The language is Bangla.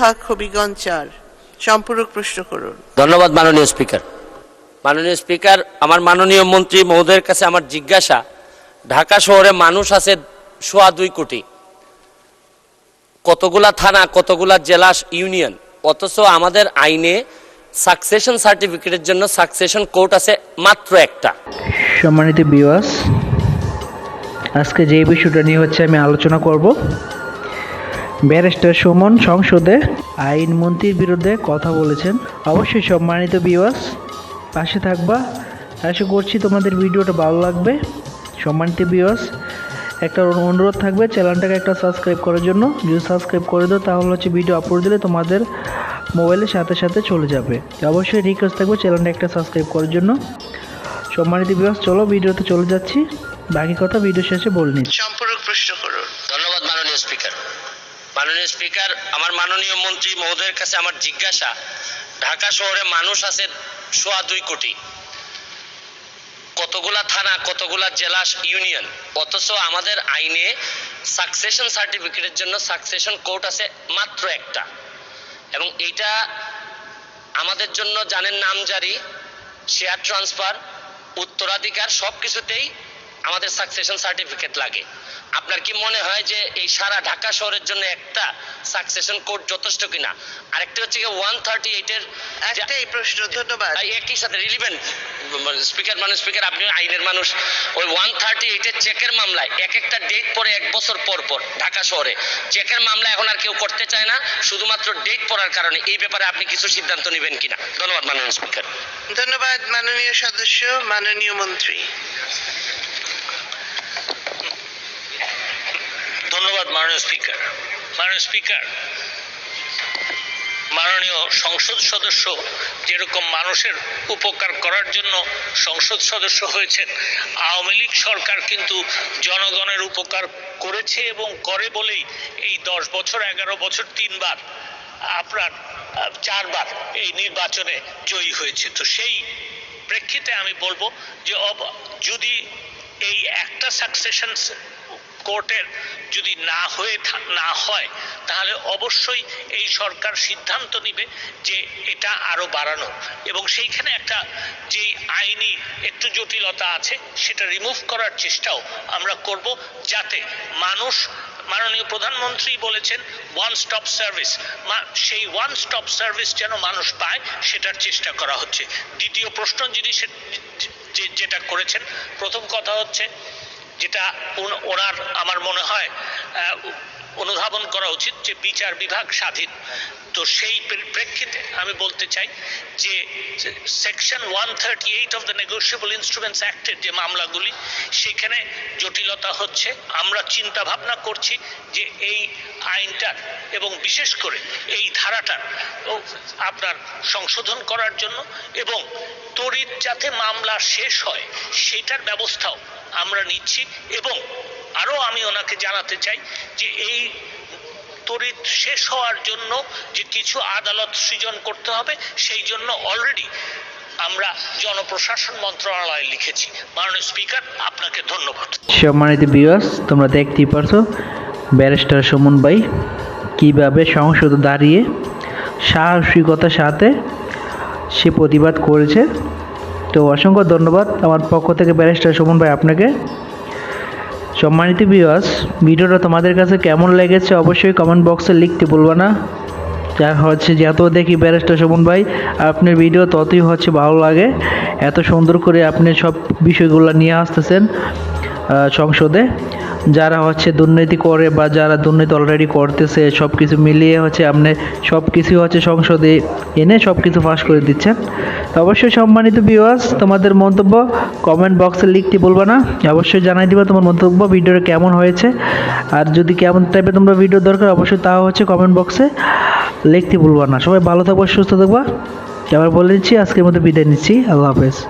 হক হবিগঞ্জ চার সম্পূরক প্রশ্ন করুন। ধন্যবাদ মাননীয় স্পিকার। মাননীয় স্পিকার আমার মাননীয় মন্ত্রী মহোদয়ের কাছে আমার জিজ্ঞাসা ঢাকা শহরে মানুষ আছে সোয়া দুই কোটি। কতগুলা থানা কতগুলা জেলা ইউনিয়ন অথচ আমাদের আইনে সাকসেশন সার্টিফিকেটের জন্য সাকসেশন কোর্ট আছে মাত্র একটা। সম্মানিত বিওয়াস আজকে যে বিষয়টা নিয়ে হচ্ছে আমি আলোচনা করব ব্যারিস্টার সুমন সংসদে আইনমন্ত্রীর বিরুদ্ধে কথা বলেছেন। অবশ্যই সম্মানিত বিওয়াস পাশে থাকবা। আশা করছি তোমাদের ভিডিওটা ভালো লাগবে। সম্মানিত বিওয়াস একটা অনুরোধ থাকবে চ্যানেলটাকে একটা সাবস্ক্রাইব করার জন্য। যদি সাবস্ক্রাইব করে দাও, তাহলে হচ্ছে ভিডিও আপলোড দিলে তোমাদের মোবাইলের সাথে সাথে চলে যাবে। অবশ্যই রিকোয়েস্ট থাকবে চ্যানেলটা একটা সাবস্ক্রাইব করার জন্য। সম্মানিত বিভাগ চলো ভিডিওতে চলে যাচ্ছি। বাকি কথা ভিডিও শেষে বলে নিচ্ছি। সম্পূরক প্রশ্ন করুন। ধন্যবাদ মাননীয় স্পিকার মাননীয় স্পিকার, আমার মাননীয় মন্ত্রী মহোদয়ের কাছে আমার জিজ্ঞাসা, ঢাকা শহরে মানুষ আছে সোয়া দুই কোটি। কতগুলা থানা, কতগুলা জেলা ইউনিয়ন, অথচ আমাদের আইনে সাকসেশন সার্টিফিকেটের জন্য সাকসেশন কোর্ট আছে মাত্র একটা। এবং এইটা আমাদের জন্য জানেন নামজারি শেয়ার ট্রান্সফার উত্তরাধিকার সব কিছুতেই আমাদের সাকসেশন সার্টিফিকেট লাগে। আপনার কি মনে হয় যে এই সারা ঢাকা শহরের জন্য একটা সাকসেশন কোড যথেষ্ট কিনা? আরেকটা হচ্ছে কি ওয়ান থার্টি এইটের একটাই প্রশ্ন ধন্যবাদ। একই সাথে রিলিভেন্ট স্পিকার মানুষ স্পিকার আপনি আইনের মানুষ। ওই ওয়ান থার্টি এইটের চেকের মামলায় এক একটা ডেট পরে এক বছর পর পর ঢাকা শহরে। চেকের মামলা এখন আর কেউ করতে চায় না শুধুমাত্র ডেট পড়ার কারণে। এই ব্যাপারে আপনি কিছু সিদ্ধান্ত নেবেন কিনা? ধন্যবাদ মাননীয় স্পিকার ধন্যবাদ মাননীয় সদস্য মাননীয় মন্ত্রী। ধন্যবাদ, মাননীয় স্পিকার। মাননীয় স্পিকার, মাননীয় সংসদ সদস্য যেরকম মানুষের উপকার করার জন্য সংসদ সদস্য হয়েছেন, আওয়ামী লীগ সরকার কিন্তু জনগণের উপকার করেছে এবং করে বলেই এই দশ বছর, এগারো বছর, তিনবার আপনার, চারবার এই নির্বাচনে জয়ী হয়েছে। তো সেই প্রেক্ষিতে আমি বলব যে যদি এই একটা সাকসেশন কোর্টের যদি না হয়ে না হয়, তাহলে অবশ্যই এই সরকার সিদ্ধান্ত নিবে যে এটা আরও বাড়ানো। এবং সেইখানে একটা যে আইনি একটু জটিলতা আছে, সেটা রিমুভ করার চেষ্টাও আমরা করব যাতে মানুষ, মাননীয় প্রধানমন্ত্রী বলেছেন ওয়ান স্টপ সার্ভিস সেই ওয়ান স্টপ সার্ভিস যেন মানুষ পায়, সেটার চেষ্টা করা হচ্ছে। দ্বিতীয় প্রশ্ন যিনি যেটা করেছেন, প্রথম কথা হচ্ছে যেটা ওন- ওনার আমার মনে হয় অনুধাবন করা উচিত যে বিচার বিভাগ স্বাধীন। তো সেই প্রে- প্রেক্ষিতে আমি বলতে চাই যে section one thirty eight of the negotiable instruments অ্যাক্টের যে মামলাগুলি, সেখানে জটিলতা হচ্ছে। আমরা চিন্তা ভাবনা করছি যে এই আইনটার এবং বিশেষ করে এই ধারাটার আপনার সংশোধন করার জন্য এবং তড়িৎ যাতে মামলা শেষ হয়, সেটার ব্যবস্থাও আমরা নিচ্ছি এবং আরও আমি ওনাকে জানাতে চাই যে এই তড়িৎ শেষ হওয়ার জন্য যে কিছু আদালত সৃজন করতে হবে, সেই জন্য অলরেডি আমরা জনপ্রশাসন মন্ত্রণালয়ে লিখেছি। মাননীয় স্পিকার, আপনাকে ধন্যবাদ। সম্মানিত বিওয়াস তোমরা দেখতেই পারছ, ব্যারিস্টার সুমন ভাই কীভাবে সংসদে দাঁড়িয়ে সাহসিকতার সাথে সে প্রতিবাদ করেছে। তো অসংখ্য ধন্যবাদ। আমার পক্ষ থেকে ব্যারিস্টার সুমন ভাই, আপনাকে সম্মানিত বিওয়াস ভিডিওটা তোমাদের কাছে কেমন লেগেছে অবশ্যই কমেন্ট বক্সে লিখতে বলব না। যা হচ্ছে যত দেখি ব্যারেস্টার সুমন ভাই, আপনার ভিডিও ততই হচ্ছে ভালো লাগে। এত সুন্দর করে আপনি সব বিষয়গুলো নিয়ে আসতেছেন সংসদে। যারা হচ্ছে দুর্নীতি করে বা যারা দুর্নীতি অলরেডি করতেছে সব কিছু মিলিয়ে হচ্ছে আপনি সব কিছু হচ্ছে সংসদে এনে সব কিছু পাস করে দিচ্ছেন। তো অবশ্যই সম্মানিত বিওয়াস তোমাদের মন্তব্য কমেন্ট বক্সে লিখতে বলবা না। অবশ্যই জানাই দিবা তোমার মন্তব্য, ভিডিওটা কেমন হয়েছে। আর যদি কেমন টাইপের তোমরা ভিডিও দরকার, অবশ্যই তাও হচ্ছে কমেন্ট বক্সে লিখতে ভুলবা না। সবাই ভালো থাকবা, সুস্থ থাকবা। এবার বলে দিচ্ছি, আজকের মতো বিদায় নিচ্ছি। আল্লাহ হাফেজ।